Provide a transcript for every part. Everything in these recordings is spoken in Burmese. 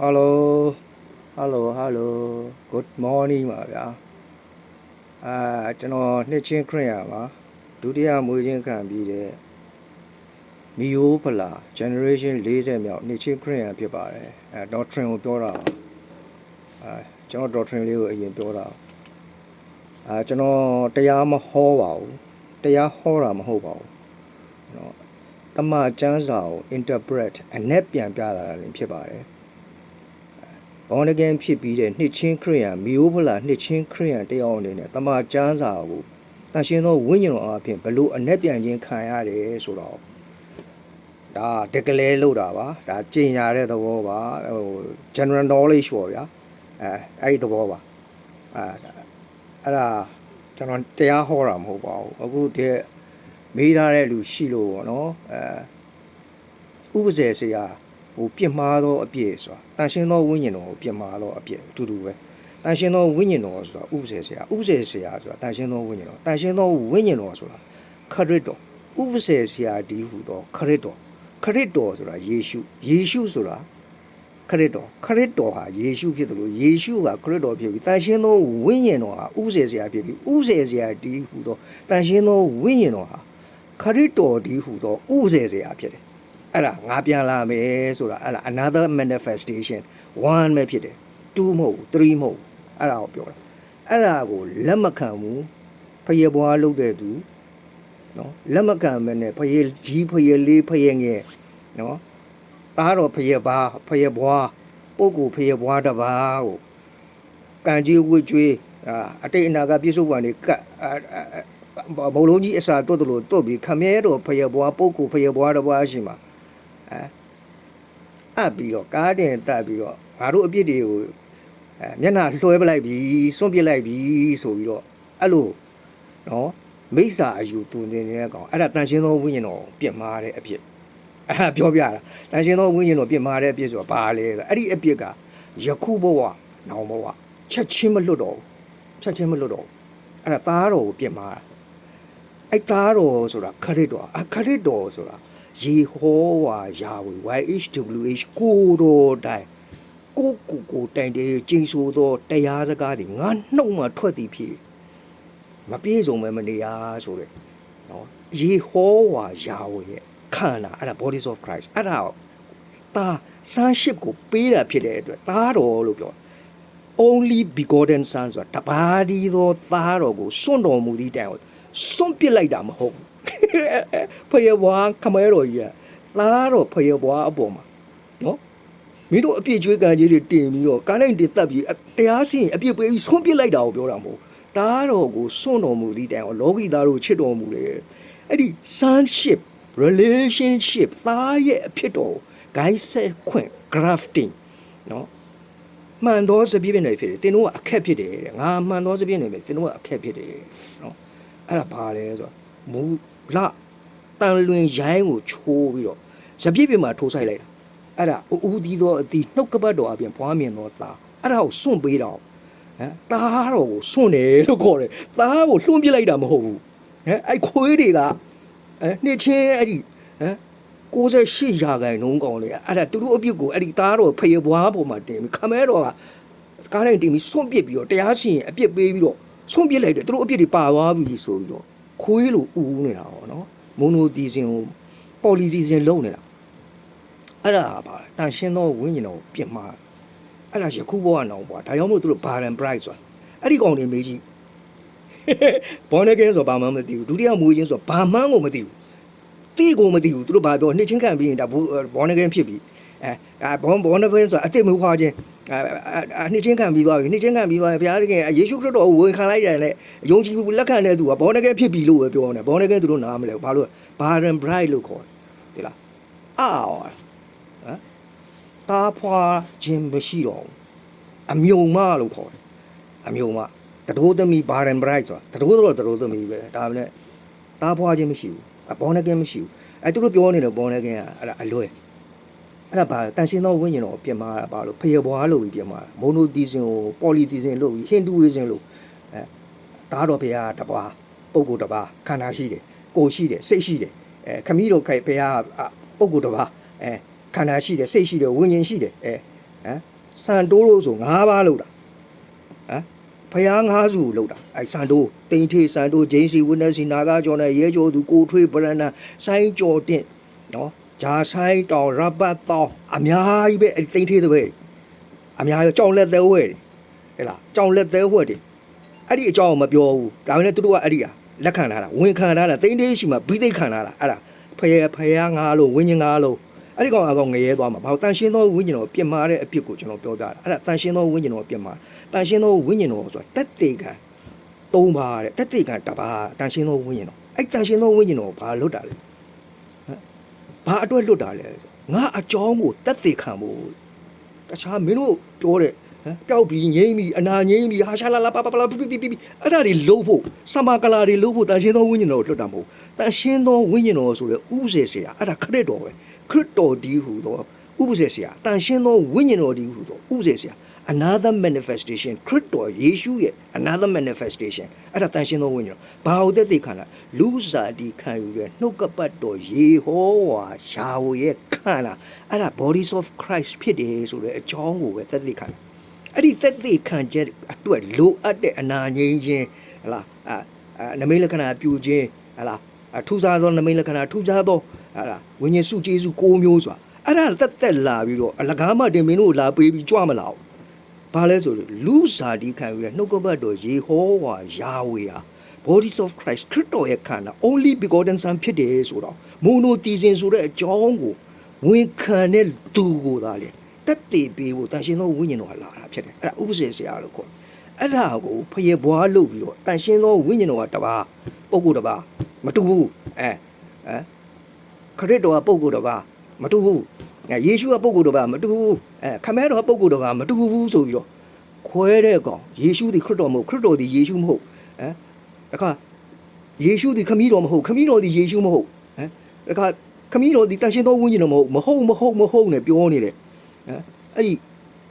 Hello Hello Hello Good morning ပါဗျာအာကျွန်တော်နှစ်ချင်းခရစ်ယာန်ပါဒုတိယမွေးချင်းခံပြီးတဲ့မီယိုဖလာ generation 40မြောက်နှစ်ချင်းခရစ်ယာန်ဖြစ်ပါတယ်အဲ doctrine ကိုပြောတာပါအာကျွန်တော် doctrine လေးကိုအရင်ပြောတာအာကျွန်တော်တရားမဟောပါဘူးတရားဟောတာမဟုတ်ပါဘူးเนาะတမန်ကျမ်းစာကို interpret အနက်ပြန်ပြတာလည်းဖြစ်ပါတယ် ဘောနဂန်ဖြစ်ပြီးတဲ့နှစ်ချင်းခရိယန်မီယိုဖလာနှစ်ချင်းခရိယန်တယောက်အနေနဲ့တမန်ကျမ်းစာကိုတန်ရှင်းသောဝိညာဉ်တော်အဖြစ်ဘလို့အ내ပြန်ခြင်းခံရတယ်ဆိုတော့ဒါတကယ်လို့တာပါဒါကြင်ညာတဲ့သဘောပါဟို general knowledge ပေါ့ဗျာအဲအဲ့ဒီသဘောပါအဲအဲ့ဒါကျွန်တော်တရားဟောတာမဟုတ်ပါဘူးအခုဒီမေးထားတဲ့လူရှိလို့ပေါ့နော်အဲဥပဇေဆရာ ဟိုပြစ်မှားသောအပြည့်ဆိုတာတန်ရှင်းသောဝိညာဉ်တော်ကိုပြစ်မှားသောအပြည့်အတူတူပဲတန်ရှင်းသောဝိညာဉ်တော်ဆိုတာဥပဇေဆရာဥပဇေဆရာဆိုတာတန်ရှင်းသောဝိညာဉ်တော်တန်ရှင်းသောဝိညာဉ်တော်ဆိုတာခရစ်တော်ဥပဇေဆရာဒီဟူသောခရစ်တော်ခရစ်တော်ဆိုတာယေရှုယေရှုဆိုတာခရစ်တော်ခရစ်တော်ဟာယေရှုဖြစ်တယ်လို့ယေရှုဟာခရစ်တော်ဖြစ်ပြီးတန်ရှင်းသောဝိညာဉ်တော်ဟာဥပဇေဆရာဖြစ်ပြီးဥပဇေဆရာဒီဟူသောတန်ရှင်းသောဝိညာဉ်တော်ဟာခရစ်တော်ဒီဟူသောဥပဇေဆရာဖြစ်တယ် အဲ့ဒါငါပြန်လာမယ်ဆိုတာအဲ့ဒါ another manifestation one ပဲဖြစ်တယ်2မဟုတ်ဘူး3မဟုတ်ဘူးအဲ့ဒါကိုပြောတာအဲ့ဒါကိုလက်မခံဘူးဖယေဘွားလုပ်တဲ့သူနော်လက်မခံမနဲ့ဖယေကြီးဖယေလေးဖယေငယ်နော်သားတော်ဖယေပါဖယေဘွားပုဂ္ဂိုလ်ဖယေဘွားတစ်ပါးကိုကံကြီးဝှကျွေးအာအတိတ်အနာကပြည့်စုံပါနေကတ်အာအာဘုံလုံးကြီးအစာတွတ်တယ်လို့တွတ်ပြီးခမဲတော်ဖယေဘွားပုဂ္ဂိုလ်ဖယေဘွားတစ်ပါးရှိမှာအဲ အပ်ပြီးတော့ကားတင်တက်ပြီးတော့ငါတို့အပြစ်တွေကိုအဲမျက်နှာလွှဲပလိုက်ပြီစွန့်ပစ်လိုက်ပြီဆိုပြီးတော့အဲ့လိုနော်မိစ္ဆာအယူတူနေနေတဲ့ကောင်အဲ့ဒါတန်ရှင်းသောဝိညာဉ်တော်ကိုပြစ်မှားတဲ့အပြစ်အဲ့ဒါပြောပြတာတန်ရှင်းသောဝိညာဉ်တော်ပြစ်မှားတဲ့အပြစ်ဆိုတာဘာလဲဆိုအဲ့ဒီအပြစ်ကယခုဘဝနောင်ဘဝချက်ချင်းမလွတ်တော့ဘူးချက်ချင်းမလွတ်တော့ဘူးအဲ့ဒါသားတော်ကိုပြစ်မှားတာအဲ့သားတော်ဆိုတာခရစ်တော်အခရစ်တော်ဆိုတာ ယေဟောဝါယာဝေ YHWH ကိုတော်တိုင်ကိုကိုကိုတိုင်တဲ့ကျင်းဆိုသောတရားစကားတွေငါနှုတ်မှထွက်သည်ဖြစ်မပြေဆုံးပဲမနေရဆိုတဲ့နော်ယေဟောဝါယာဝေရဲ့ခန္ဓာအဲ့ဒါ bodies of Christ အဲ့ဒါတာ sonship ကိုပေးတာဖြစ်တဲ့အတွက်သားတော်လို့ပြော only begotten son ဆိုတာတပါးဒီသောသားတော်ကိုစွန့်တော်မူသည့်တိုင်ကိုစွန့်ပစ်လိုက်တာမဟုတ်ဘူး ဖယေဘွားခမဲတော်ကြီးကသားတော်ဖယေဘွားအပေါ်မှာနော်မင်းတို့အပြစ်ကြွေးကံကြီးတွေတင်ပြီးတော့ကားနိုင်တင်တက်ပြီးတရားစီရင်အပြစ်ပေးပြီးဆွန့်ပစ်လိုက်တာကိုပြောတာမဟုတ်သားတော်ကိုစွန့်တော်မူသည့်တိုင်အောင်လောကီသားတို့ချစ်တော်မူတယ်အဲ့ဒီ sonship relationship သားရဲ့အဖြစ်တော်ဂိုင်းဆက်ခွင့် grafting နော်မှန်သောစပြည့်ပြည့်တွေဖြစ်တယ်တင်တို့ကအခက်ဖြစ်တယ်တဲ့ငါမှန်သောစပြည့်တွေပဲတင်တို့ကအခက်ဖြစ်တယ်နော်အဲ့ဒါဘာလဲဆိုတော့မူ လတန်လွင်ရိုင်းကိုချိုးပြီးတော့စပြည့်ပြည့်မှာထိုးဆိုင်လိုက်တာအဲ့ဒါအူးဒီသောအတီနှုတ်ကပတ်တော်အပြင်ဘွားမြင်သောသားအဲ့ဒါကိုစွန့်ပေးတော့ဟမ်သားတော်ကိုစွန့်တယ်လို့ခေါ်တယ်သားကိုလွှွန့်ပစ်လိုက်တာမဟုတ်ဘူးဟမ်အဲ့ခွေးတွေကအဲနှစ်ချင်းအဲ့ဒီဟမ်68ရာခိုင်နှုန်းကောင်လေအဲ့ဒါသူတို့အပြစ်ကိုအဲ့ဒီသားတော်ဖယေဘွားပေါ်မှာတင်ပြီးခမဲတော်ကကားတိုင်းတင်ပြီးစွန့်ပစ်ပြီးတော့တရားရှင်အပြစ်ပေးပြီးတော့စွန့်ပစ်လိုက်တယ်သူတို့အပြစ်တွေပါသွားပြီဆိုပြီးတော့ ခွေးလိုဦးနေတာပေါ့နော်မိုနိုတီဇင်ကိုပေါ်လီတီဇင်လုံးနေတာအဲ့ဒါပါတန်ရှင်းသောဝိညာဉ်တော်ကိုပြင်မှာအဲ့ဒါယခုဘဝနောင်ဘဝဒါကြောင့်မို့သူတို့ဘာရန်ဘရိုက်ဆိုတာအဲ့ဒီကောင်တွေမေးကြည့်ဘောနဂန်ဆိုဘာမှမသိဘူးဒုတိယမူချင်းဆိုဘာမှန်းကိုမသိဘူးတိကိုမသိဘူးသူတို့ဘာပြောနှစ်ချင်းခံပြီးရင်ဒါဘောနဂန်ဖြစ်ပြီအဲဘောဘောနဂန်ဆိုတာအစ်စ်မွေးဖွားခြင်း အဲနှစ်ချင်းခံပြီးသွားပြီနှစ်ချင်းခံပြီးသွားရင်ဘုရားသခင်ယေရှုခရစ်တော်ကိုဝန်ခံလိုက်တယ်နဲ့ယုံကြည်လက်ခံတဲ့သူကဘောနဂန်ဖြစ်ပြီလို့ပဲပြောနေဘောနဂန်သူတို့နားမလဲဘာလို့ဘာရန်ဘရိုက်လို့ခေါ်တယ်ဒီလားအာဟမ်တာဖွာခြင်းမရှိတော့ဘူးအမြုံမလို့ခေါ်တယ်အမြုံမတတိုးသမီးဘာရန်ဘရိုက်ဆိုတာတတိုးတော့တတိုးသမီးပဲဒါမှလည်းတာဖွာခြင်းမရှိဘူးဘောနဂန်မရှိဘူးအဲသူတို့ပြောနေတယ်ဘောနဂန်ကအဲ့ဒါအလွဲ အဲ့ဒါဘာတန်ရှင်းသောဝိညာဉ်တော်ပြင်မာတာဘာလို့ဖယေဘွားလို့ပြီးပြင်မာတာမိုနိုတီဇင်ကိုပေါ်လီတီဇင်လို့ပြီးဟိန္ဒူဝိဇင်လို့အဲဒါတော့ဘုရားတပွားပုဂ္ဂိုလ်တပါးခန္ဓာရှိတယ်ကိုယ်ရှိတယ်စိတ်ရှိတယ်အဲခမီးတို့ခိုင်ဘုရားပုဂ္ဂိုလ်တပါးအဲခန္ဓာရှိတယ်စိတ်ရှိတယ်ဝိညာဉ်ရှိတယ်အဲမ်စံတိုးလို့ဆို၅ပါးလောက်တာဟမ်ဖျားငါးစုလောက်တာအဲစံတိုးတိန်ထေစံတိုးဂျိန်းစီဝင်းနက်စီနာဂကျော်နဲ့ရဲကျော်သူကိုထွေးဗရန်နာဆိုင်းကျော်တင့်နော် ဂျာဆိုင်တောင်ရပတ်တောင်အများကြီးပဲအဲ့တိန်ထေတွေအများကြီးကြောင်လက်သေးဝဲတွေဟဲ့လားကြောင်လက်သေးဝဲတွေအဲ့ဒီအကြောင်းကိုမပြောဘူးဒါပေမဲ့သူတို့ကအဲ့ဒီဟာလက်ခံထားတာဝင်ခံထားတာတိန်ထေရှိမှဘိသိက်ခံထားတာအဲ့ဒါဖျားဖျားငါးလို့ဝင်းညင်ငါးလို့အဲ့ဒီကောင်အကောင်ငရဲသွားမှာဘာလို့တန်ရှင်းသောဝိညာဉ်တော်ပြင်မာတဲ့အဖြစ်ကိုကျွန်တော်ပြောပြတာအဲ့ဒါတန်ရှင်းသောဝိညာဉ်တော်ပြင်မာတန်ရှင်းသောဝိညာဉ်တော်ဆိုတာတက်တေကံ၃ပါးတဲ့တက်တေကံတစ်ပါးတန်ရှင်းသောဝိညာဉ်တော်အဲ့တန်ရှင်းသောဝိညာဉ်တော်ဘာလွတ်တာလဲဟမ် ဘာအတွက်လွတ်တာလဲဆိုငါအကြောင်းကိုတက်တေခံဖို့တခြားမင်းတို့ပြောတဲ့ဟမ်ပျောက်ပြီးငိမ့်ပြီးအနာငိမ့်ပြီးဟာရှာလာလာပပပလာပိပိပိပိအဲ့ဒါတွေလုံးဖို့စမကလာတွေလုံးဖို့တန်ရှင်းသောဝိညာဉ်တော်ကိုလွတ်တာမဟုတ်တန်ရှင်းသောဝိညာဉ်တော်ဆိုတဲ့ဥပစေစရာအဲ့ဒါခရစ်တော်ပဲခရစ်တော်ဒီဟူသောဥပစေဆရာတန်ရှင်းသောဝိညာဉ်တော်ဒီဟူသောဥပစေဆရာ another manifestation ခရစ်တော်ယေရှုရဲ့ another manifestation အဲ့ဒါတန်ရှင်းသောဝိညာဉ်တော်ဘာဟုတ်တဲ့သိခန္ဓာလူစားဒီခံယူတဲ့နှုတ်ကပတ်တော်ယေဟောဝါယာဝရဲ့ခန္ဓာအဲ့ဒါ bodies of Christ ဖြစ်တယ်ဆိုတဲ့အကြောင်းကိုပဲသက်သေခံတာအဲ့ဒီသက်သေခံချက်အတွက်လိုအပ်တဲ့အနာငြိမ်းခြင်းဟလားအာအာနမိတ်လက္ခဏာပြုခြင်းဟလားအထူးခြားသောနမိတ်လက္ခဏာထူးခြားသောဟလားဝိညာဉ်စုကျေးဇူး၉မျိုးဆိုတာအဲ့ဒါတက်တက်လာပြီးတော့အလကားမတင်မင်းတို့လာပေးပြီးကြွမလာဘူး ဘာလဲဆိုလို့လူစားဒီခံယူတဲ့နှုတ်ကပတ်တော်ယေဟောဝါယာဝေဟာ bodies of Christ ခရစ်တော်ရဲ့ခန္ဓာ only begotten son ဖြစ်တယ်ဆိုတော့မိုနိုတီဇင်ဆိုတဲ့အကြောင်းကိုဝန်ခံတဲ့သူကိုသာလေတက်တည်ပေးဖို့တန်ရှင်သောဝိညာဉ်တော်ကလာတာဖြစ်တယ်အဲ့ဒါဥပစေဆရာလို့ခေါ်တယ်အဲ့ဒါကိုဖယေဘွားလုပ်ပြီးတော့တန်ရှင်သောဝိညာဉ်တော်ကတပါးပုဂ္ဂိုလ်တပါးမတူဘူးအဲအဲခရစ်တော်ကပုဂ္ဂိုလ်တပါးမတူဘူးအဲ ယေရှုကပုဂ္ဂိုလ်တပါးမတူဘူးအဲခမဲတော်ကပုဂ္ဂိုလ်တပါးမတူဘူးဆိုပြီးတော့ခွဲတဲ့ကောင်ယေရှုဒီခရစ်တော်မဟုတ်ခရစ်တော်ဒီယေရှုမဟုတ်အဲအခါယေရှုဒီခမည်းတော်မဟုတ်ခမည်းတော်ဒီယေရှုမဟုတ်ဟမ်အခါခမည်းတော်ဒီတန်ရှင်သောဝိညာဉ်တော်မဟုတ်မဟုတ်မဟုတ်မဟုတ်နဲ့ပြောနေတယ်ဟမ်အဲ့ဒီ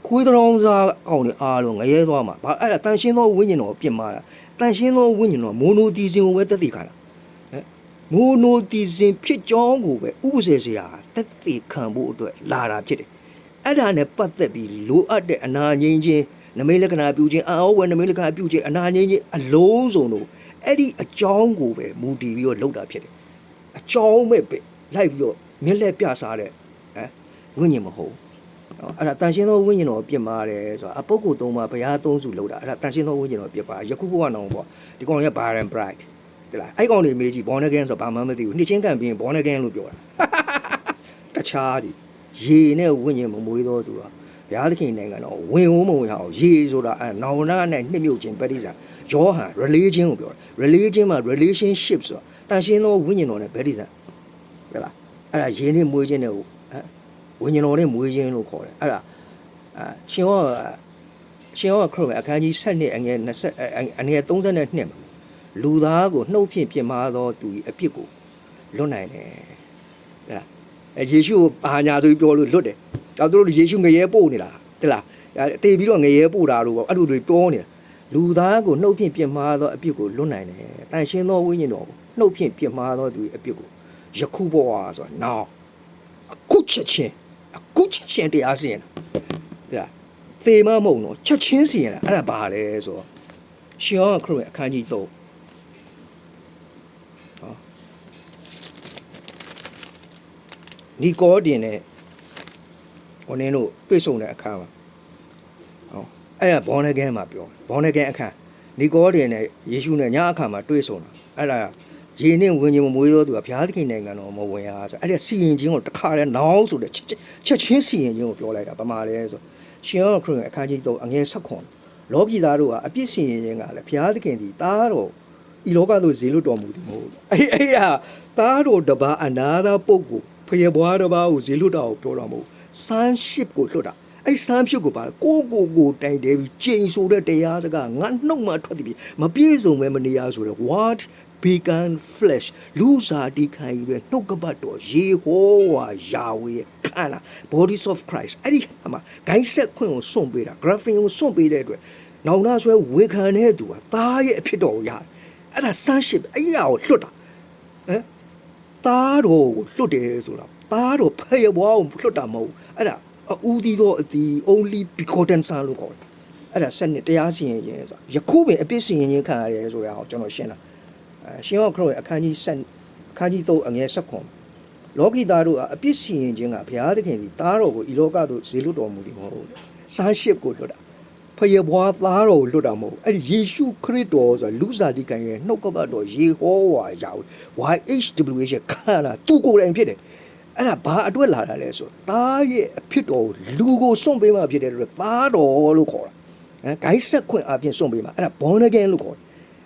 ခွေးတောင်စားကောင်တွေအားလုံးငရဲသွားမှာဘာအဲ့ဒါတန်ရှင်သောဝိညာဉ်တော်ပြင်မာတာတန်ရှင်သောဝိညာဉ်တော်မိုနိုတီဇင်ကိုပဲတက်တည်ခါတာ မိုနိုတီဇင်ဖြစ်ကြောင်းကိုပဲဥပစေစရာတက်သေးခံဖို့အတွက်လာတာဖြစ်တယ်။အဲ့ဒါနဲ့ပတ်သက်ပြီးလိုအပ်တဲ့အနာငိမ့်ခြင်းနမိတ်လက္ခဏာပြုခြင်းအာဟောဝယ်နမိတ်လက္ခဏာပြုခြင်းအနာငိမ့်ခြင်းအလုံးစုံတို့အဲ့ဒီအကြောင်းကိုပဲမူတည်ပြီးတော့လုပ်တာဖြစ်တယ်။အကြောင်းပဲပဲလိုက်ပြီးတော့မျက်လက်ပြစားတဲ့ဟမ်ဝိညာဉ်မဟုတ်ဘူး။နော်အဲ့ဒါတန်ရှင်းသောဝိညာဉ်တော်ပြင်မာတယ်ဆိုတာအပုဂ္ဂိုလ်သုံးပါးဘုရားသုံးစုလောက်တာအဲ့ဒါတန်ရှင်းသောဝိညာဉ်တော်ပြင်ပါယခုဘဝနောင်ပေါ့ဒီကောင်က bar and bright တိလားအဲ့ကောင်တွေမေးကြည့် born again ဆိုဘာမှမသိဘူးနှစ်ချင်းကန်ပြီးရင် born again လို့ပြောတာတခြားစီရေနဲ့ဝိညာဉ်မမွေးတော့သူကဘုရားသခင်နိုင်ငံတော်ဝင်ဝမဝင်အောင်ရေဆိုတာအဲနောင်နာနဲ့နှစ်မြုပ်ခြင်းပဋိစ္စံယောဟန် religion ကိုပြောတာ religion မှာ relationship ဆိုတာတန်ရှင်းသောဝိညာဉ်တော်နဲ့ပဋိစ္စံဟုတ်လားအဲ့ဒါရေနဲ့မွေးခြင်းနဲ့ဟိုအဲဝိညာဉ်တော်နဲ့မွေးခြင်းလို့ခေါ်တယ်အဲ့ဒါအဲရှင်ဟောရှင်ဟောခရစ်ဝင်အခန်းကြီး7အငယ်20အငယ်32မှာ လူသားကိုနှုတ်ဖြင့်ပြင်မာသောသူ၏အပြစ်ကိုလွတ်နိုင်တယ်ဟဲ့လားအဲယေရှုကိုဘာညာဆိုပြီးပြောလို့လွတ်တယ်တော့သူတို့ယေရှုငရဲပို့နေတာတဲ့လားအဲတေးပြီးတော့ငရဲပို့တာလို့ပေါ့အဲ့လိုတွေပြောနေတာလူသားကိုနှုတ်ဖြင့်ပြင်မာသောအပြစ်ကိုလွတ်နိုင်တယ်တန်ရှင်းသောဝိညာဉ်တော်ကိုနှုတ်ဖြင့်ပြင်မာသောသူ၏အပြစ်ကိုယခုပေါ်ဟာဆိုတာနောက်အခုချက်ချင်းအခုချက်ချင်းတရားစီရင်တာတဲ့လားသေမမုံတော့ချက်ချင်းစီရင်တာအဲ့ဒါဘာလဲဆိုတော့ရှင်ယောဟန်ခရစ်ဝင်အခန်းကြီး3 နီကောတင်နဲ့ဟိုနင်းတို့တွေ့ဆုံတဲ့အခါမှာဟောအဲ့ဒါဘောနဂန်မှာပြောဘောနဂန်အခါနီကောတင်နဲ့ယေရှုနဲ့ညအခါမှာတွေ့ဆုံတာအဲ့ဒါရေနဲ့ဝင်ခြင်းမမွေးသောသူကဘုရားသခင်နိုင်ငံတော်မဝင်ရဆိုအဲ့ဒါစီရင်ခြင်းကိုတခါတည်းနောင်းဆိုတဲ့ချက်ချက်ချင်းစီရင်ခြင်းကိုပြောလိုက်တာပမာလဲဆိုရှင်ယောခရစ်အခန်းကြီး3အငယ်16လောကီသားတို့ကအပြစ်စီရင်ခြင်းကလည်းဘုရားသခင်ဒီသားတော်ဤလောကသို့ဇေလွတ်တော်မူသည်မဟုတ်ဘူးအဲ့အဲ့ဟာသားတော်တပါအနာသာပုဂ္ဂိုလ် ဖယေဘွားတစ်ပါးကိုဇေလွတ်တာကိုပြောတာမဟုတ်ဆန်းရှစ်ကိုလွတ်တာအဲ့ဆန်းဖြစ်ကိုပါကိုကိုကိုတိုင်တယ်ပြီးကျိန်ဆိုတဲ့တရားစကားငါနှုတ်မှထွက်သည်ပြီးမပြေဆုံးပဲမနေရဆိုတဲ့ what began flesh လူစားဒီခံယူတဲ့နှုတ်ကပတ်တော်ယေဟောဝါယာဝေရဲ့ခန္ဓာ bodies of Christ အဲ့ဒီမှာဂိုင်းဆက်ခွင့်ကိုစွန့်ပေးတာ graphing ကိုစွန့်ပေးတဲ့အတွက်နောင်နာဆွဲဝေခံတဲ့သူကသားရဲ့အဖြစ်တော်ကိုရတယ်အဲ့ဒါဆန်းရှစ်အဲ့ရကိုလွတ်တာဟမ် သားတော်ကိုလွတ်တယ်ဆိုတာသားတော်ဖယေဘွားကိုလွတ်တာမဟုတ်ဘူးအဲ့ဒါအဦးသီးသောအတီ only begotten son လို့ခေါ်တယ်အဲ့ဒါစနစ်တရားစီရင်ခြင်းဆိုတာယခုပင်အပြစ်စီရင်ခြင်းခံရတယ်ဆိုတာကိုကျွန်တော်ရှင်းတာအဲရှင်ဟောခရစ်အခန်းကြီး7အခန်းကြီး3အငယ်7ခွန်လောကီသားတို့ကအပြစ်စီရင်ခြင်းကဘုရားသခင်ဒီသားတော်ကိုဤလောကသို့ဇေလွတ်တော်မူသည်မဟုတ်ဘူးဆန်းရှစ်ကိုလွတ်တာ ဖယေဘွားသားတော်ကိုလွတ်တာမဟုတ်ဘူးအဲ့ဒီယေရှုခရစ်တော်ဆိုတာလူစားတိကံရဲ့နှုတ်ကပတ်တော်ယေဟောဝါယာဝ YHWH ခန္ဓာသူကိုယ်တိုင်ဖြစ်တယ်အဲ့ဒါဘာအတွက်လာတာလဲဆိုသားရဲ့အဖြစ်တော်ကိုလူကိုစွန့်ပေးမှဖြစ်တဲ့အတွက်သားတော်လို့ခေါ်တာအဲဂိုင်းဆက်ခွင့်အပြင်စွန့်ပေးမှအဲ့ဒါ born again လို့ခေါ်တယ်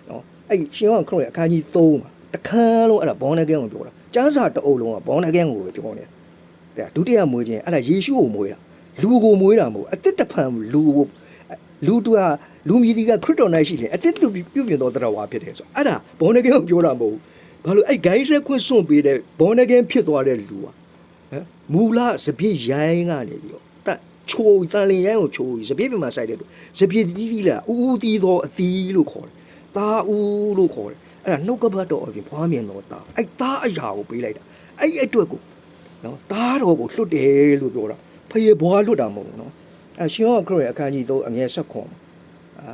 နော်အဲ့ဒီရှင်ယောဟန်ခရစ်ရဲ့အခန်းကြီး3မှာတခန်းလုံးအဲ့ဒါ born again ကိုပြောတာကျမ်းစာတအုပ်လုံးက born again ကိုပဲပြောနေတာတဲ့ဒုတိယမွေးခြင်းအဲ့ဒါယေရှုကိုမွေးတာလူကိုမွေးတာမဟုတ်ဘူးအတစ်တဖန်လူကို လူတူဟာလူမြည်ဒီကခရစ်တော်၌ရှိတယ်အတစ်သူပြုပြင်တော်တရားဝါဖြစ်တယ်ဆိုအဲ့ဒါ born again ကိုပြောတာမဟုတ်ဘူးဘာလို့အဲ့ဂိုင်းဆက်ခွင့်စွန့်ပေးတဲ့ born again ဖြစ်သွားတဲ့လူဟာ ဟမ်မူလစပြည့်ရိုင်းကနေပြီးတော့တတ်ချိုးတန်လင်ရိုင်းကိုချိုးပြီးစပြည့်ပြမှာစိုက်တဲ့လို့စပြည့်တီးတီးလာဥဥတီးသောအသီးလို့ခေါ်တယ်။ตาဥလို့ခေါ်တယ်။အဲ့ဒါနှုတ်ကပတ်တော်အပြင်ဖွားမြင်တော်ตาအဲ့ตาအရာကိုပေးလိုက်တာ။အဲ့ဒီအတွက်ကိုနော်ตาတော်ကိုလွတ်တယ်လို့ပြောတာဖယေဘွားလွတ်တာမဟုတ်ဘူးနော်။ အဲ့ရှင်ဟောခရစ်ရဲ့အခန်းကြီး3အငယ်7ခွန်အာ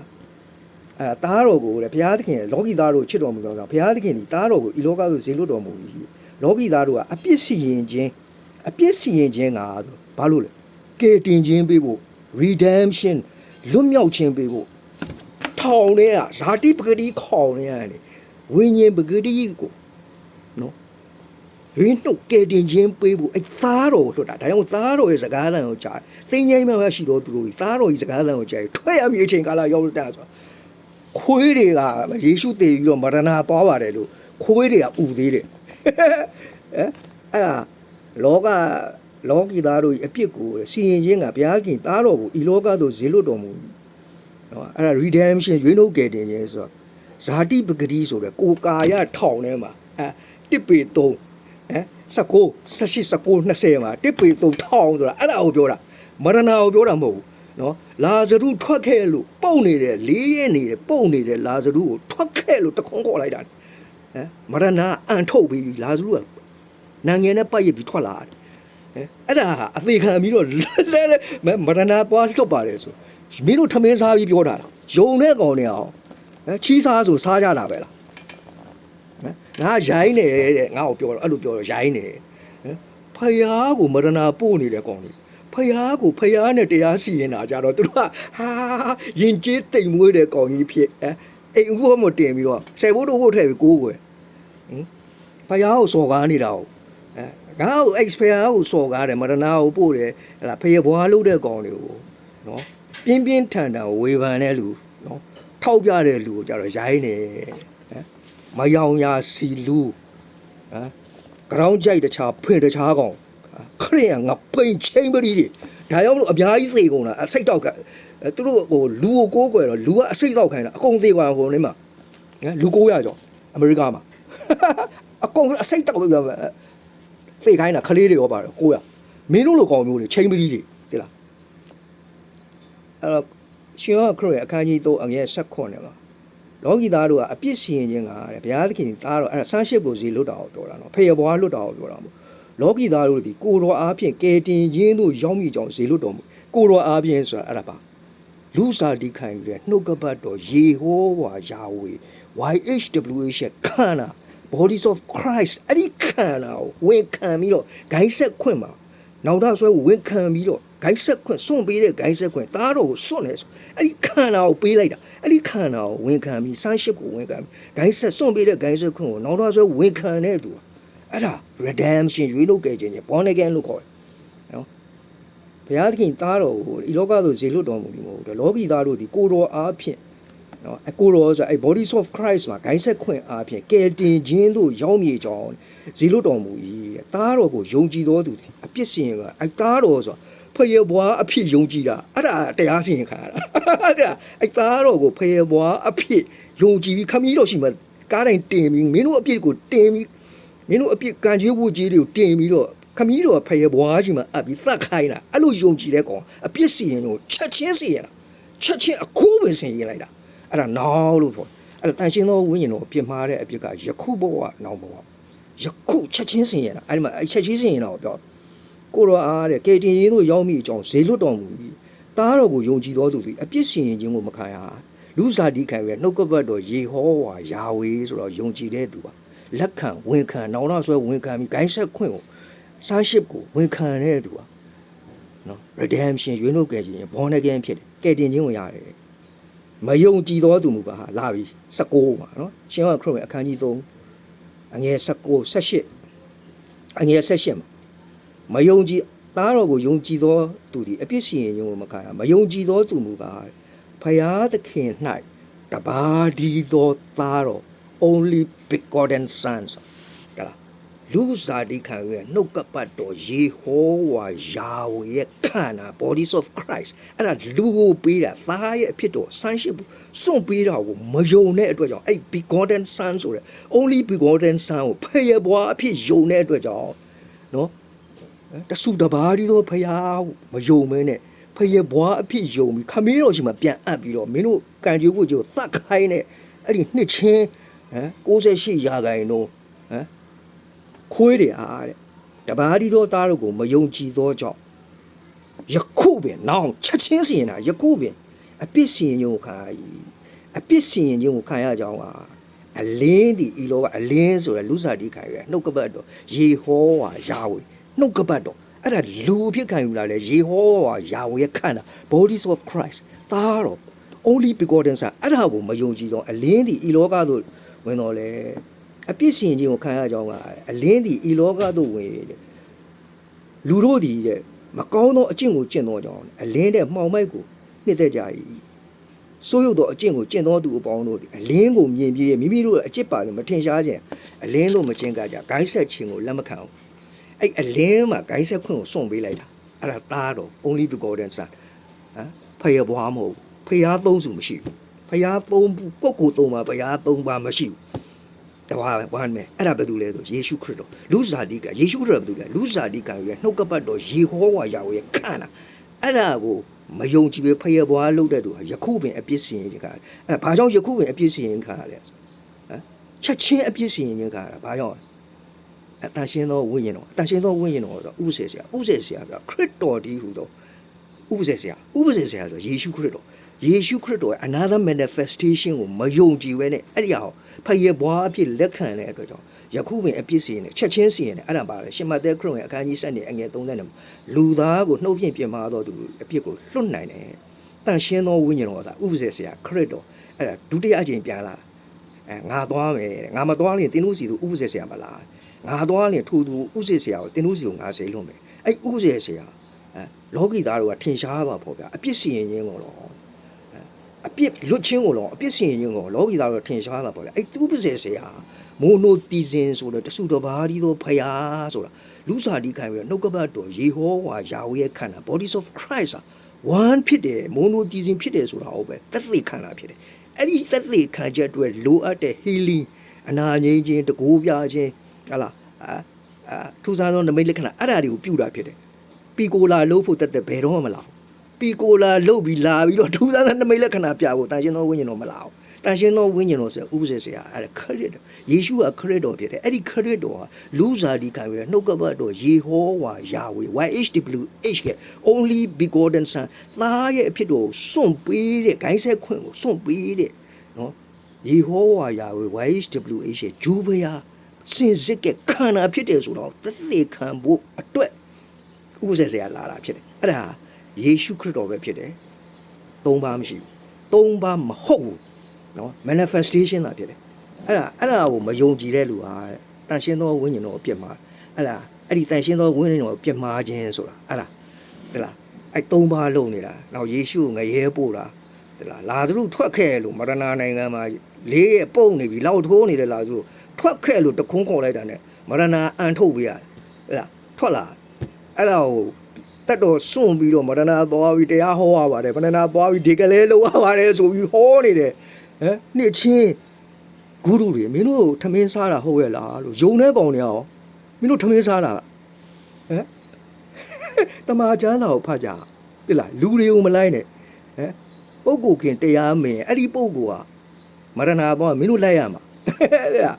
အဲ့ဒါသားတော်ကိုလေဘုရားသခင်လောကီသားတို့ချစ်တော်မူသောကြောင့်ဘုရားသခင်ဒီသားတော်ကိုဤလောကသို့ဇေလွတ်တော်မူ၏လောကီသားတို့ကအပြစ်စီရင်ခြင်းအပြစ်စီရင်ခြင်းကဆိုဘာလို့လဲကေတင်ခြင်းပေးဖို့ redemption လွတ်မြောက်ခြင်းပေးဖို့ထောင်ထဲကဇာတိပဂတိခေါင်ထဲကနေဝိညာဉ်ပဂတိကိုနော် ရင်းနှုတ်ကေတင်ခြင်းပေးဖို့အဲသားတော်ကိုလွတ်တာဒါကြောင့်သားတော်ရဲ့စကားသံကိုကြားသိငိမ့်မှမရှိတော့သူတို့သားတော်ရဲ့စကားသံကိုကြားထွက်ရမည်အချိန်ကာလရောက်လို့တာဆိုခွေးတွေကယေရှုတည်ပြီးတော့မရဏသွားပါတယ်လို့ခွေးတွေကဥသေးတယ်ဟဲ့အဲ့ဒါလောကလောကီသားတို့အပြစ်ကိုစီရင်ခြင်းကဘုရားခင်သားတော်ကိုဤလောကသို့ဇေလွတ်တော်မူနော်အဲ့ဒါ redemption ရွေးနှုတ်ကယ်တင်ခြင်းဆိုတော့ဇာတိပဂတိဆိုတဲ့ကိုကာယထောင်ထဲမှာအဲတစ်ပေ3 ဟမ်19 18 19 20မှာတစ်ပေ3ထောင်ဆိုတာအဲ့ဒါကိုပြောတာမရဏကိုပြောတာမဟုတ်ဘူးနော်လာဇရုထွက်ခဲ့လို့ပုံနေတယ်လေးရဲနေတယ်ပုံနေတယ်လာဇရုကိုထွက်ခဲ့လို့တခွန်းခေါ်လိုက်တာဟမ်မရဏအန်ထုတ်ပြီးလာဇရုကနန်ငယ်နဲ့ပတ်ရပြီးထွက်လာတယ်ဟမ်အဲ့ဒါဟာအသေးခံပြီးတော့လဲလဲမမရဏသွားလွတ်ပါတယ်ဆိုမင်းတို့ထမင်းစားပြီးပြောတာလားယုံတဲ့ကောင်နေအောင်ဟမ်ချီးစားဆိုစားကြတာပဲလားဟမ် ငါရိုင်းနေတဲ့ငါ့ကိုပြောတော့အဲ့လိုပြောတော့ရိုင်းနေဟမ်ဖယားကိုမရဏပို့နေတဲ့ကောင်တွေဖယားကိုဖယားနဲ့တရားစီရင်တာကြတော့သူတို့ကဟာရင်ကျေးတိမ်မွေးတဲ့ကောင်ကြီးဖြစ်အဲအိမ်ဥဘောမတင်ပြီးတော့ဆယ်ဘိုးတို့ဟုတ်ထဲပြီးကိုးကွယ်ဟင်ဖယားကိုစော်ကားနေတာဟုတ်အဲငါ့ကိုအဲ့ဖယားကိုစော်ကားတယ်မရဏကိုပို့တယ်ဟဲ့လားဖယေဘွားလုပ်တဲ့ကောင်တွေကိုနော်ပြင်းပြင်းထန်ထန်ဝေဖန်တဲ့လူနော်ထောက်ပြတဲ့လူကိုကြတော့ရိုင်းနေဟ မ်မယောင်ရာစီလူဟမ်ကြောင်းကြိုက်တခြားဖွင့်တခြားကောင်ခရိယငါပိန်ချင်းပရိတွေဒါကြောင့်မလို့အများကြီးသေကုန်တာအစိတ်တောက်ကအဲသူတို့ဟိုလူကိုကိုးကွယ်တော့လူကအစိတ်တောက်ခိုင်းတာအကုန်သေကုန်ဟိုနေမှာနော်လူ900ကျော်အမေရိကမှာအကုန်အစိတ်တောက်ပြောသေခိုင်းတာခလေးတွေရောပါတယ်900မင်းတို့လိုကောင်မျိုးတွေချင်းပရိတွေတိလားအဲ့တော့ရှင်ဟခရစ်အခန်းကြီး3အငယ်16နဲ့မှာ လောကီသားတို့ကအပြစ်စီရင်ခြင်းကတဲ့ဘုရားသခင်သားတော်အဲ့ဒါဆန်းရှစ်ကိုစီလွတ်တာကိုပြောတာနော်ဖေရဘွားလွတ်တာကိုပြောတာမဟုတ်လောကီသားတို့ဒီကိုတော်အားဖြင့်ကယ်တင်ခြင်းတို့ရောက်မိကြောင်းဇေလွတ်တော်မူကိုတော်အားဖြင့်ဆိုတာအဲ့ဒါပါလူစားဒီခိုင်ပြီးတဲ့နှုတ်ကပတ်တော်ယေဟောဝါယာဝေ YHWH ခန္ဓာ bodies of Christ အဲ့ဒီခန္ဓာကိုဝင်ခံပြီးတော့ဂိုင်းဆက်ခွင့်မှာနောက်တော့ဆွဲဝင်ခံပြီးတော့ဂိုင်းဆက်ခွင့်စွန့်ပေးတဲ့ဂိုင်းဆက်ခွင့်သားတော်ကိုစွန့်နေဆိုအဲ့ဒီခန္ဓာကိုပေးလိုက်တာ အဲ့ဒီခန္ဓာကိုဝင်ခံပြီးဆန်းရှစ်ကိုဝင်ခံပြီးဂိုင်းဆက်စွန့်ပေးတဲ့ဂိုင်းဆက်ခွင့်ကိုနောက်တော့ဆွဲဝင်ခံတဲ့သူအဲ့ဒါ redemption ရွေးလို့ကြခြင်းည born again လို့ခေါ်တယ်နော်ဘုရားသခင်သားတော်ကိုဤလောကသို့ဇေလွတ်တော်မူပြီမဟုတ်ဘူးလောကီသားတို့ဒီကိုတော်အားဖြင့်နော်အကိုတော်ဆိုအဲ့ body of Christ မှာဂိုင်းဆက်ခွင့်အားဖြင့်ကယ်တင်ခြင်းတို့ရောက်မြေကြောင်းဇေလွတ်တော်မူ၏တဲ့သားတော်ကိုယုံကြည်တော်သူသည်အပြစ်စင်ကအဲ့သားတော်ဆို ဖယေဘွားအဖြစ်ယုံကြည်တာအဲ့ဒါတရားစင်ခံရတာအဲ့ဒါအဲ့သားတော်ကိုဖယေဘွားအဖြစ်ယုံကြည်ပြီးခမည်းတော်ရှိမှကားတိုင်းတင်ပြီးမင်းတို့အပြစ်ကိုတင်ပြီးမင်းတို့အပြစ်ကံကြီးဝတ်ကြီးတွေကိုတင်ပြီးတော့ခမည်းတော်ဖယေဘွားကြီးမှာအပ်ပြီးသတ်ခိုင်းတာအဲ့လိုယုံကြည်တဲ့ကောင်အပြစ်စီရင်တော့ချက်ချင်းစီရင်တာချက်ချင်းအခိုးပဲစီရင်လိုက်တာအဲ့ဒါနောက်လို့ပြောအဲ့ဒါတန်ရှင်းသောဝိညာဉ်တော်ပြစ်မှားတဲ့အပြစ်ကယခုဘဝနောက်ဘဝယခုချက်ချင်းစီရင်တာအဲ့ဒီမှာအဲ့ချက်ချင်းစီရင်တော့ပြော ကိုရောအားတဲ့ကယ်တင်ရင်တို့ရောက်မိအကြောင်းဈေလွတ်တော်မူ၏တားတော်ကိုယုံကြည်တော်သူသည်အပြစ်ရှင်ရင်ခြင်းကိုမခံရလူစားတိခံရနှုတ်ကပတ်တော်ယေဟောဝါယာဝေဆိုတော့ယုံကြည်တဲ့သူပါလက်ခံဝန်ခံနောင်တော့ဆွဲဝန်ခံပြီးဂိုင်းဆက်ခွင့်ကိုစားရှစ်ကိုဝန်ခံတဲ့သူပါနော် redemption ရွေးနှုတ်ကယ်ခြင်း born again ဖြစ်တယ်ကယ်တင်ခြင်းကိုရတယ်မယုံကြည်တော်သူမူပါဟာလာပြီ16ပါနော်ရှင်ဟောခရစ်ဝင်အခန်းကြီး3အငယ်16 18အငယ်18မှာ မယုံကြည်သားတော်ကိုယုံကြည်သောသူသည်အပြစ်ရှင်ရင်ကိုမခံရမယုံကြည်သောသူမူကားဖယားသခင်၌တပါးဒီသောသားတော် only begotten son ဆိုတာလားလူစားဒီခံရနှုတ်ကပတ်တော်ယေဟောဝါယာဝေရဲ့ခန္ဓာ bodies of Christ အဲ့ဒါလူကိုပေးတာသားရဲ့အဖြစ်တော်ဆန်းရှိဖို့စွန့်ပေးတာကိုမယုံတဲ့အတွက်ကြောင့်အဲ့ begotten son ဆိုတဲ့ only begotten son ကိုဖယဘွားအဖြစ်ယုံတဲ့အတွက်ကြောင့်နော် တဆူတဘာဒီတော့ဖယားမယုံမင်းနဲ့ဖယေဘွားအဖြစ်ယုံပြီးခမင်းတော်ရှိမှပြန်အပ်ပြီးတော့မင်းတို့ကံကြိုးဖို့ကြိုသတ်ခိုင်းတဲ့အဲ့ဒီနှစ်ချင်းဟမ်68ရာခိုင်တော့ဟမ်ခွေးတယ်အားတဲ့တဘာဒီတော့သားတို့ကိုမယုံကြည်သောကြောင့်ယခုပင်နောင်ချက်ချင်းစီရင်တာယခုပင်အပြစ်စီရင်ခြင်းကိုခံရ၏အပြစ်စီရင်ခြင်းကိုခံရကြောင်းကအလင်းဒီဤလောကအလင်းဆိုရယ်လူစားတိခံရနှုတ်ကပတ်တော်ယေဟောဝါယာဝေ နှုတ်ကပတ်တော်အဲ့ဒါလူအဖြစ်ခံယူလာလေယေဟောဝါယာဝေရဲ့ခန္ဓာ bodies of Christ သားတော် only begotten son အဲ့ဒါကိုမယုံကြည်တော့အလင်းဒီဤလောကသို့ဝင်တော်လေအပြစ်စီရင်ခြင်းကိုခံရကြောင်းကအလင်းဒီဤလောကသို့ဝင်တဲ့လူတို့ဒီတဲ့မကောင်းသောအကျင့်ကိုကျင့်သောကြောင့်အလင်းတဲ့မှောင်မိုက်ကိုနှစ်သက်ကြ၏ဆိုးရုပ်သောအကျင့်ကိုကျင့်သောသူအပေါင်းတို့သည်အလင်းကိုမြင်ပြီးမိမိတို့ရဲ့အကျင့်ပါသည်မထင်ရှားခြင်းအလင်းတို့မကျင့်ကြကြဂိုင်းဆက်ခြင်းကိုလက်မခံဘူး အဲ့အလင်းမှာဂိုင်းဆက်ခွင့်ကိုစွန့်ပေးလိုက်တာအဲ့ဒါသားတော် only begotten son ဟမ်ဖယဘွားမဟုတ်ဖျားသုံးစုမရှိဘူးဖျားသုံးဘူးပုဂ္ဂိုလ်သုံးပါဖျားသုံးပါမရှိဘူးတဘာဝမ်းမယ်အဲ့ဒါဘယ်သူလဲဆိုယေရှုခရစ်တော်လူဇာတိကယေရှုခရစ်တော်ဘယ်သူလဲလူဇာတိကရဲ့နှုတ်ကပတ်တော်ယေဟောဝါယာဝရဲ့ခန္ဓာအဲ့ဒါကိုမယုံကြည်ပဲဖယဘွားလုပ်တဲ့သူဟာယခုပင်အပြစ်စင်ရင်ခါအဲ့ဒါဘာကြောင့်ယခုပင်အပြစ်စင်ရင်ခါလဲဆိုဟမ်ချက်ချင်းအပြစ်စင်ရင်ခါတာဘာကြောင့် အတန်ရှင်းသောဝိညာဉ်တော်အတန်ရှင်းသောဝိညာဉ်တော်ဆိုဥစေဆရာဥစေဆရာဆိုခရစ်တော်ဒီဟူသောဥပဇေဆရာဥပဇေဆရာဆိုယေရှုခရစ်တော်ယေရှုခရစ်တော်ရဲ့ another manifestation ကိုမယုံကြည်ပဲနဲ့အဲ့ဒီဟာကိုဖယေဘွားအဖြစ်လက်ခံတဲ့အတွက်ကြောင့်ယခုပင်အပြစ်စီရင်နဲ့ချက်ချင်းစီရင်နဲ့အဲ့ဒါပါလေရှင်မသက်ခရစ်ဝင်အခန်းကြီး7နဲ့အငယ်30နဲ့လူသားကိုနှုတ်ဖြင့်ပြင်မာတော်သူအပြစ်ကိုလွတ်နိုင်တယ်တန်ရှင်းသောဝိညာဉ်တော်သာဥပဇေဆရာခရစ်တော်အဲ့ဒါဒုတိယအကြိမ်ပြန်လာအဲငါသွားမယ်တဲ့ငါမသွားရင်တင်းလို့စီသူဥပဇေဆရာမလား ငါသွားရင်ထိုသူဥပဇေဆရာကိုတင်းလို့စီကိုငါစေလွတ်မယ်အဲ့ဥပဇေဆရာအဲလောကီသားတို့ကထင်ရှားသွားပေါ့ဗျာအပြစ်စီရင်ခြင်းကိုတော့အဲအပြစ်လွတ်ချင်းကိုတော့အပြစ်စီရင်ခြင်းကိုလောကီသားတို့ထင်ရှားတာပေါ့ဗျာအဲ့သူပစေဆရာမိုနိုတီဇင်ဆိုတဲ့တဆုတဘာဒီတော့ဖယားဆိုတာလူစားဒီခံရနှုတ်ကပတ်တော်ယေဟောဝါယာဝေရဲ့ခန္ဓာ bodies of Christ ဟာ one ဖြစ်တယ်မိုနိုတီဇင်ဖြစ်တယ်ဆိုတာဟုတ်ပဲသက်သေခန္ဓာဖြစ်တယ်အဲ့ဒီသက်သေခံချက်အတွက်လိုအပ်တဲ့ healing အနာငြိမ်းခြင်းတကိုးပြခြင်း ဟလာအာအာထူးဆန်းသောနမိတ်လက္ခဏာအဲ့ဒါတွေကိုပြုတာဖြစ်တယ်ပီကိုလာလို့ဖို့တက်တက်ဘယ်တော့မှမလာဘူးပီကိုလာလုတ်ပြီးလာပြီးတော့ထူးဆန်းတဲ့နမိတ်လက္ခဏာပြဖို့တန်ရှင်းသောဝိညာဉ်တော်မလာဘူးတန်ရှင်းသောဝိညာဉ်တော်ဆိုဥပစေဆရာအဲ့ဒါခရစ်တော်ယေရှုကခရစ်တော်ဖြစ်တယ်အဲ့ဒီခရစ်တော်ဟာလူစားဒီခံရနှုတ်ကပတ်တော်ယေဟောဝါယာဝေ YHWH က only begotten son သားရဲ့အဖြစ်တော်ကိုစွန့်ပေးတဲ့ဂိုင်းဆက်ခွင့်ကိုစွန့်ပေးတဲ့နော်ယေဟောဝါယာဝေ YHWH ရဲ့ဂျူဘယာ စင်စစ်ကခန္ဓာဖြစ်တယ်ဆိုတော့သက်သေခံဖို့အတွက်ဥပဇေဆရာလာတာဖြစ်တယ်အဲ့ဒါယေရှုခရစ်တော်ပဲဖြစ်တယ်သုံးပါးမရှိဘူးသုံးပါးမဟုတ်ဘူးနော် manifestation တာဖြစ်တယ်အဲ့ဒါအဲ့ဒါကိုမယုံကြည်တဲ့လူဟာတန်ရှင်းသောဝိညာဉ်တော်ကိုပြစ်မှာအဲ့ဒါအဲ့ဒီတန်ရှင်းသောဝိညာဉ်တော်ကိုပြစ်မှာခြင်းဆိုတာအဲ့ဒါဟဲ့လားအဲ့သုံးပါးလုံနေတာနောက်ယေရှုကိုငရဲပို့တာဟဲ့လားလာဇရုထွက်ခဲ့လို့မရဏနိုင်ငံမှာလေးရဲ့ပုံနေပြီလောက်ထိုးနေတဲ့လာဇရု ထွက်ခဲ့လို့တခွန်းခေါ်လိုက်တာ ਨੇ မရဏအန်ထုတ်ပေးရတယ်ဟဲ့လားထွက်လာအဲ့ဒါကိုတက်တော်စွန့်ပြီးတော့မရဏသွားပြီးတရားဟောရပါတယ်မရဏသွားပြီးဒီကလေးလောက်ရပါတယ်ဆိုပြီးဟောနေတယ်ဟမ်နှစ်ချင်းဂုရုတွေမင်းတို့ထမင်းစားတာဟုတ်ရဲ့လားလို့ယုံတဲ့ကောင်တွေရောမင်းတို့ထမင်းစားတာဟမ်တမာချမ်းသာကိုဖတ်ကြတိလားလူတွေကိုမလိုက်နဲ့ဟမ်ပုပ်ကိုခင်တရားမင်းအဲ့ဒီပုပ်ကိုကမရဏသွားမင်းတို့လိုက်ရမှာဟဲ့လား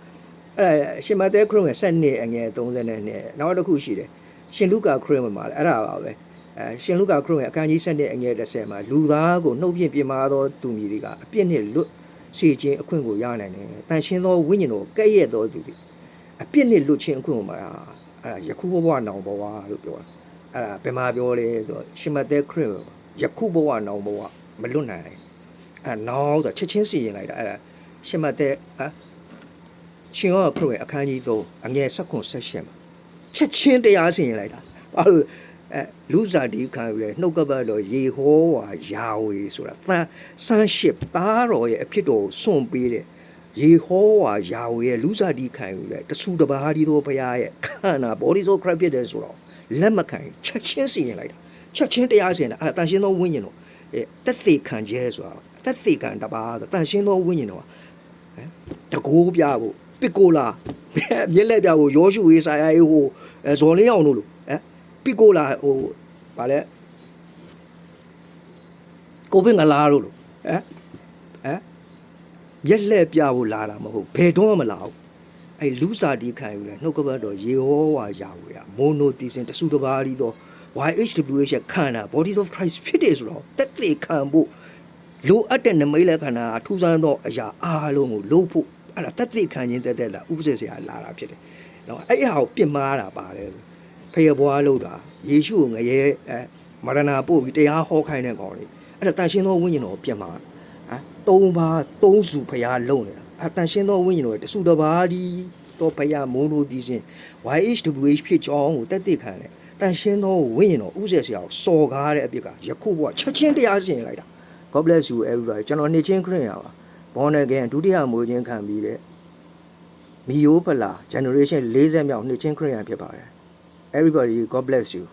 အဲ့ရှင်မသက်ခရုံးရဲ့7နှစ်အငယ်30နဲ့နောက်တစ်ခုရှိတယ်ရှင်လုကာခရစ်ဝင်မှာလည်းအဲ့ဒါပါပဲအဲရှင်လုကာခရစ်ဝင်အခန်းကြီး7အငယ်30မှာလူသားကိုနှုတ်ဖြင့်ပြင်မာသောသူမည်တွေကအပြစ်နှင့်လွတ်စေခြင်းအခွင့်ကိုရနိုင်တယ်။တန်ရှင်းသောဝိညာဉ်တော်ကဲ့ရဲ့သောသူတွေအပြစ်နှင့်လွတ်ခြင်းအခွင့်ကိုမှာအဲ့ဒါယခုဘဝနောင်ဘဝလို့ပြောတာ။အဲ့ဒါဘယ်မှာပြောလဲဆိုတော့ရှင်မသက်ခရစ်ဝင်ယခုဘဝနောင်ဘဝမလွတ်နိုင်ဘူး။အဲ့ဒါနောက်ဆိုချက်ချင်းစီရင်လိုက်တာအဲ့ဒါရှင်မသက်ဟာ ရှင်ရောခရစ်ဝင်အခန်းကြီး3အငယ်7 7မှာချက်ချင်းတရားစီရင်လိုက်တာ။ဘာလို့အဲလူစားဒီခံယူလဲနှုတ်ကပတ်တော်ယေဟောဝါယာဝေဆိုတာသန်ဆန်းရှစ်သားတော်ရဲ့အဖြစ်တော်ကိုစွန့်ပေးတဲ့ယေဟောဝါယာဝေရဲ့လူစားဒီခံယူလဲတဆူတပါးဒီသောဘုရားရဲ့ခန္ဓာ body so crap ဖြစ်တယ်ဆိုတော့လက်မခံရင်ချက်ချင်းစီရင်လိုက်တာချက်ချင်းတရားစီရင်တာအဲတန်ရှင်းသောဝိညာဉ်တော်အဲတက်သေးခံကျဲဆိုတာတက်သေးခံတပါးတန်ရှင်းသောဝိညာဉ်တော်ဟမ်တကိုးပြဖို့ ပစ်ကိုလာမျက်လက်ပြဖို့ရောရှုရေးစာရေးဟိုအဲဇော်လင်းအောင်လို့လို့အဲပစ်ကိုလာဟိုဗာလဲကိုပင်ငလာတို့လို့ဟမ်ဟမ်မျက်လက်ပြဖို့လာတာမဟုတ်ဘယ်တော့မှမလာဘူးအဲလူစားတီခံယူလဲနှုတ်ကပတ်တော်ယေဟောဝါယာဝေရမိုနိုတီစင်တဆူတပါးဒီတော့ YHWH ရဲ့ခန္ဓာ Bodies of Christ ဖြစ်တယ်ဆိုတော့တက်သေးခံဖို့လိုအပ်တဲ့နမိတ်လက္ခဏာအထူးဆန်းသောအရာအားလုံးကိုလို့ဖို့ အဲ့ဒါတက်သေးခံခြင်းတက်တက်လာဥပစေစရာလာတာဖြစ်တယ်။နော်အဲ့အရာကိုပြစ်မှားတာပါတယ်။ဖယေဘွားလို့တာယေရှုကိုငရဲအဲမရဏပို့ပြီးတရားဟောခိုင်းတဲ့ကောင်လေးအဲ့ဒါတန်ရှင်းသောဝိညာဉ်တော်ကိုပြစ်မှားဟမ်သုံးပါးသုံးစုဖျားလုံးနေတာအဲ့တန်ရှင်းသောဝိညာဉ်တော်ရဲ့တစုတစ်ပါးဒီတော့ဖျားမုန်းလို့ဒီစဉ် YHWH ဖြစ်ကြောင်းကိုတက်သေးခံတယ်တန်ရှင်းသောဝိညာဉ်တော်ဥစေစရာကိုစော်ကားတဲ့အပြစ်ကယခုဘဝချက်ချင်းတရားစီရင်လိုက်တာ God bless you everybody ကျွန်တော်နေချင်းခရစ်ယာန်ပါ born again ဒုတိယမွေးခြင်းခံပြီးတဲ့မီယိုဖလာ generation 40မြောက်နှစ်ချင်းခရစ်ယာန်ဖြစ်ပါတယ် everybody God bless you